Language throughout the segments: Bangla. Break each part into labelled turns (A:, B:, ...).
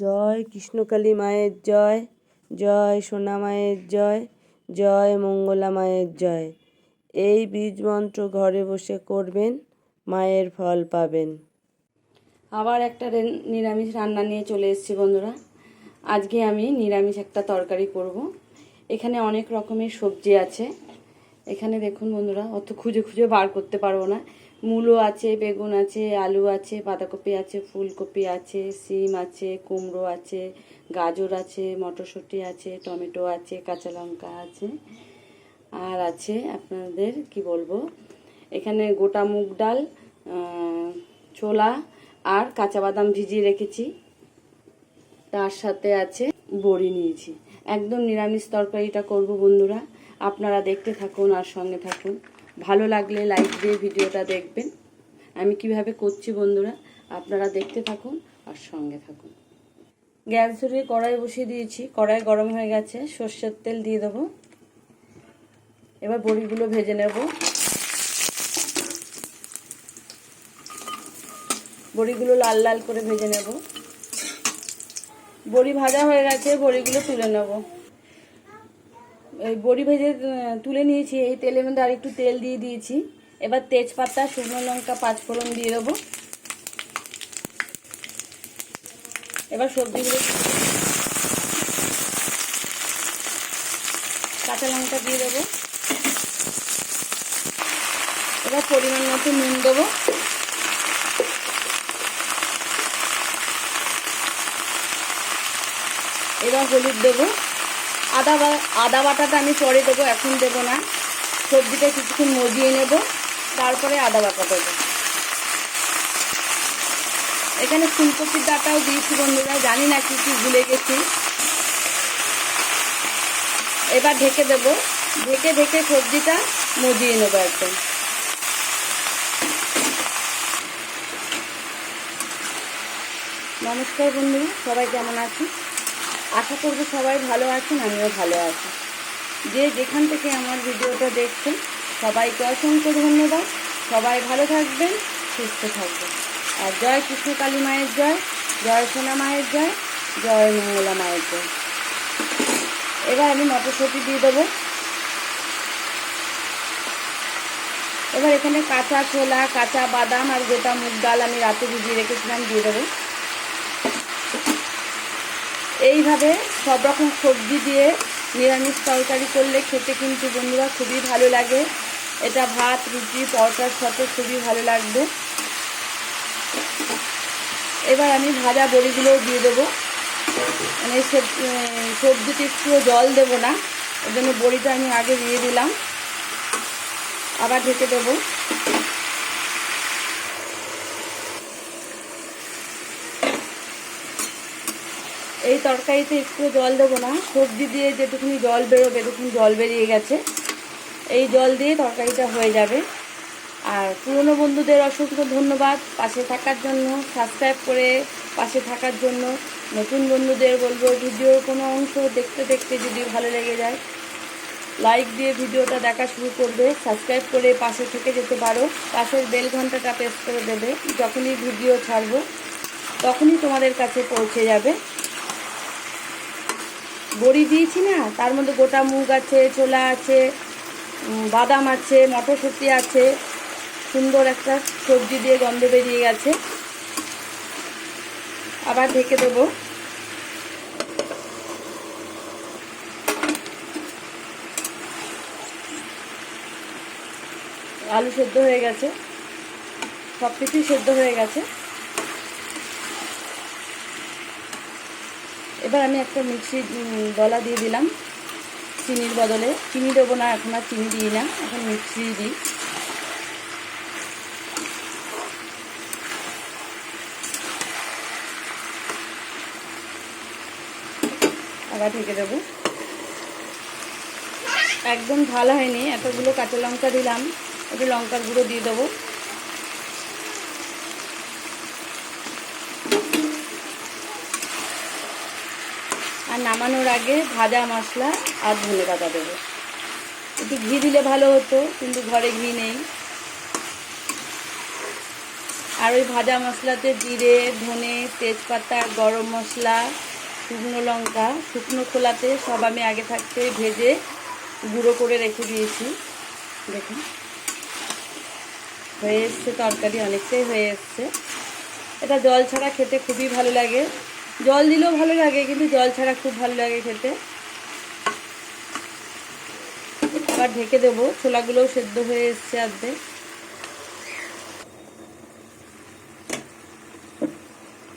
A: জয়, কৃষ্ণকালী মায়ের জয় জয় সোনা মায়ের জয় জয় মঙ্গলা মায়ের জয়। এই বীজ মন্ত্র ঘরে বসে করবেন, মায়ের ফল পাবেন। আবার একটা নিরামিষ রান্না নিয়ে চলে এসেছি বন্ধুরা। আজকে আমি নিরামিষ একটা তরকারি করব। এখানে অনেক রকমের সবজি আছে। এখানে দেখুন বন্ধুরা, অত খুঁজে খুঁজে বার করতে পারব না। মূলো আছে, বেগুন আছে, আলু আছে, বাঁধাকপি আছে, ফুলকপি আছে, সিম আছে, কুমড়ো আছে, গাজর আছে, মটরশুঁটি আছে, টমেটো আছে, কাঁচা লঙ্কা আছে। আর আছে আপনাদের, কি বলব, এখানে গোটা মুগ ডাল ছোলা আর কাঁচা বাদাম ভিজিয়ে রেখেছি। তার সাথে আছে বড়ি নিয়েছি। একদম নিরামিষ তরকারিটা করব বন্ধুরা। আপনারা দেখতে থাকুন আর সঙ্গে থাকুন। ভালো লাগলে লাইক দিয়ে ভিডিওটা দেখবেন। আমি কীভাবে করছি বন্ধুরা, আপনারা দেখতে থাকুন আর সঙ্গে থাকুন। গ্যাস ধরিয়ে কড়াই বসিয়ে দিয়েছি, কড়াই গরম হয়ে গেছে, সর্ষের তেল দিয়ে দেবো। এবার বড়িগুলো ভেজে নেব। বড়িগুলো লাল লাল করে ভেজে নেব। বড়ি ভাজা হয়ে গেছে, বড়িগুলো তুলে নেব। এই বড়ি ভেজে তুলে নিয়েছি। এই তেলের মধ্যে আর একটু তেল দিয়ে দিয়েছি। এবার তেজপাতা, শুকনো লঙ্কা, পাঁচফোড়ন দিয়ে দেবো। এবার সবজিগুলো কাঁচা লঙ্কা দিয়ে দেবো। এবার পরিমাণ মতো নুন দেবো। এবার হলুদ দেবো। আদা আদা বাটাটা আমি পরে দেবো, এখন দেবো না। সবজিটা কিছুক্ষণ মজিয়ে নেব, তারপরে আদা বাটা দেবো। এখানে ফুলকপির ডাটাও দিয়েছি বন্ধুরা, জানি না কি কি ভুলে গেছি। এবার ঢেকে দেব। ঢেকে ঢেকে সবজিটা মজিয়ে নেব একদম। নমস্কার বন্ধু সবাই কেমন আছেন? আশা করব সবাই ভালো আছেন, আমিও ভালো আছি। যে যেখান থেকে আমার ভিডিওটা দেখছেন, সবাইকে অসংখ্য ধন্যবাদ। সবাই ভালো থাকবেন, সুস্থ থাকবেন। আর জয় কৃষ্ণকালী মায়ের জয় জয় সোনা মায়ের জয় জয় মঙ্গলা মায়ের জয়। এবার আমি মটরশুঁটি দিয়ে দেবো। এবার এখানে কাঁচা ছোলা, কাঁচা বাদাম আর গোটা মুগ ডাল আমি রাতে ভিজিয়ে রেখেছিলাম, দিয়ে দেবো। এইভাবে সব রকম সবজি দিয়ে নিরামিষ তরকারি করলে খেতে কিন্তু বন্ধুরা খুবই ভালো লাগে। এটা ভাত, রুটি, পরোটার সাথে খুবই ভালো লাগবে। এবার আমি ভাজা বড়িগুলোও দিয়ে দেবো। মানে সবজিতে একটুও জল দেবো না ওই জন্য বড়িটা আমি আগে দিয়ে দিলাম। আবার ঢেকে দেবো। এই তরকারিতে একটু জল দেবো না। সবজি দিয়ে যেটুকুনি জল বেরোবে, এটুকুনি জল বেরিয়ে গেছে। এই জল দিয়ে তরকারিটা হয়ে যাবে। আর পুরনো বন্ধুদের অসংখ্য ধন্যবাদ পাশে থাকার জন্য সাবস্ক্রাইব করে পাশে থাকার জন্য। নতুন বন্ধুদের বলব, ভিডিওর কোনো অংশ দেখতে দেখতে যদি ভালো লেগে যায় লাইক দিয়ে ভিডিওটা দেখা শুরু করবে। সাবস্ক্রাইব করে পাশে থেকে যেতে পারো। পাশের বেল ঘন্টাটা প্রেস করে দেবে। যখনই ভিডিও ছাড়বো, তখনই তোমাদের কাছে পৌঁছে যাবে। বড়ি দিয়েছি না, তার মধ্যে গোটা মুগ আছে, ছোলা আছে বাদাম আছে, মটরশুঁটি আছে, সুন্দর একটা সবজি দিয়ে গন্ধ বেরিয়ে গেছে। আবার ঢেকে দেবো। আলু সেদ্ধ হয়ে গেছে। সব কিছুই সেদ্ধ হয়ে গেছে। এবার আমি একটা মিক্সি ডলা দিয়ে দিলাম চিনির বদলে। চিনি দেবো না, এখন আর চিনি দিই না, এখন মিক্সি দিই। আবার ঢেকে দেবো। একদম ভালো হয়নি, এতগুলো কাঁচা লঙ্কা দিলাম, একটু লঙ্কার গুঁড়ো দিয়ে দেবো। আর নামানোর আগে ভাজা মশলা আর ধনে পাতা দেবো। একটু ঘি দিলে ভালো হতো, কিন্তু ঘরে ঘি নেই। আর ওই ভাজা মশলাতে জিরে, ধনে, তেজপাতা, গরম মশলা, শুকনো লঙ্কা, শুকনো খোলাতে সব আমি আগে থাকতে ভেজে গুঁড়ো করে রেখে দিয়েছি। দেখুন। হয়ে এসছে তরকারি, অনেকটাই হয়ে এসছে। এটা জল ছাড়া খেতে খুবই ভালো লাগে। জল দিলেও ভালো লাগে, কিন্তু জল ছাড়া খুব ভালো লাগে খেতে। এবার ঢেকে দেবো, ছোলাগুলোও সেদ্ধ হয়ে এসছে আর্ধেক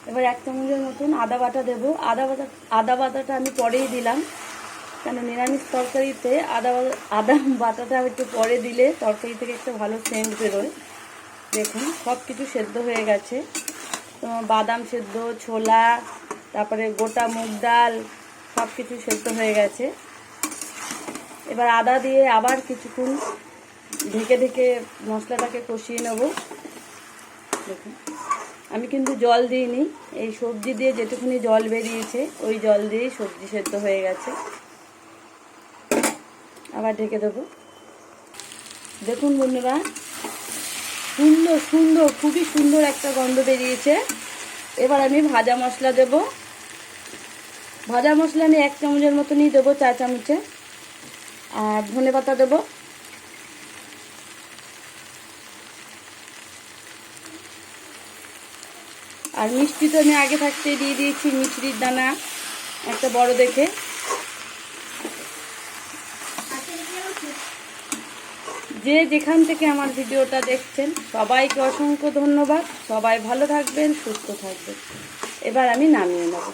A: এবার এক চামচের মতন আদা বাটা দেবো। আদা বাটা, আদা বাটাটা আমি পরেই দিলাম, কেন নিরামিষ তরকারিতে আদা আদা বাটাটা একটু পরে দিলে তরকারি থেকে একটা ভালো সেন্ট বেরোয়। দেখুন সব কিছু সেদ্ধ হয়ে গেছে। বাদাম সেদ্ধ, ছোলা তারপরে গোটা মুগ ডাল সব কিছু সেদ্ধ হয়ে গেছে। এবার আদা দিয়ে আবার কিছুক্ষণ ঢেকে ঢেকে মশলাটাকে কষিয়ে নেব। দেখুন, আমি কিন্তু জল দিইনি, এই সবজি দিয়ে যেটুকুনি জল বেরিয়েছে, ওই জল দিয়েই সবজি সেদ্ধ হয়ে গেছে। আবার ঢেকে দেবো। দেখুন বন্ধুরা, সুন্দর সুন্দর, খুবই সুন্দর একটা গন্ধ বেরিয়েছে। এবার আমি ভাজা মশলা দেব। ভাজা মশলা আমি এক চামচের মতনই দেবো চা চামচে। আর ধনে পাতা দেবো। আর মিষ্টি তো আমি আগে থাকতে দিয়ে দিয়েছি মিষ্টির দানা, একটা বড় দেখে। যে যেখান থেকে আমার ভিডিওটা দেখছেন, সবাইকে অসংখ্য ধন্যবাদ। সবাই ভালো থাকবেন, সুস্থ থাকবেন। এবার আমি নামিয়ে নেব।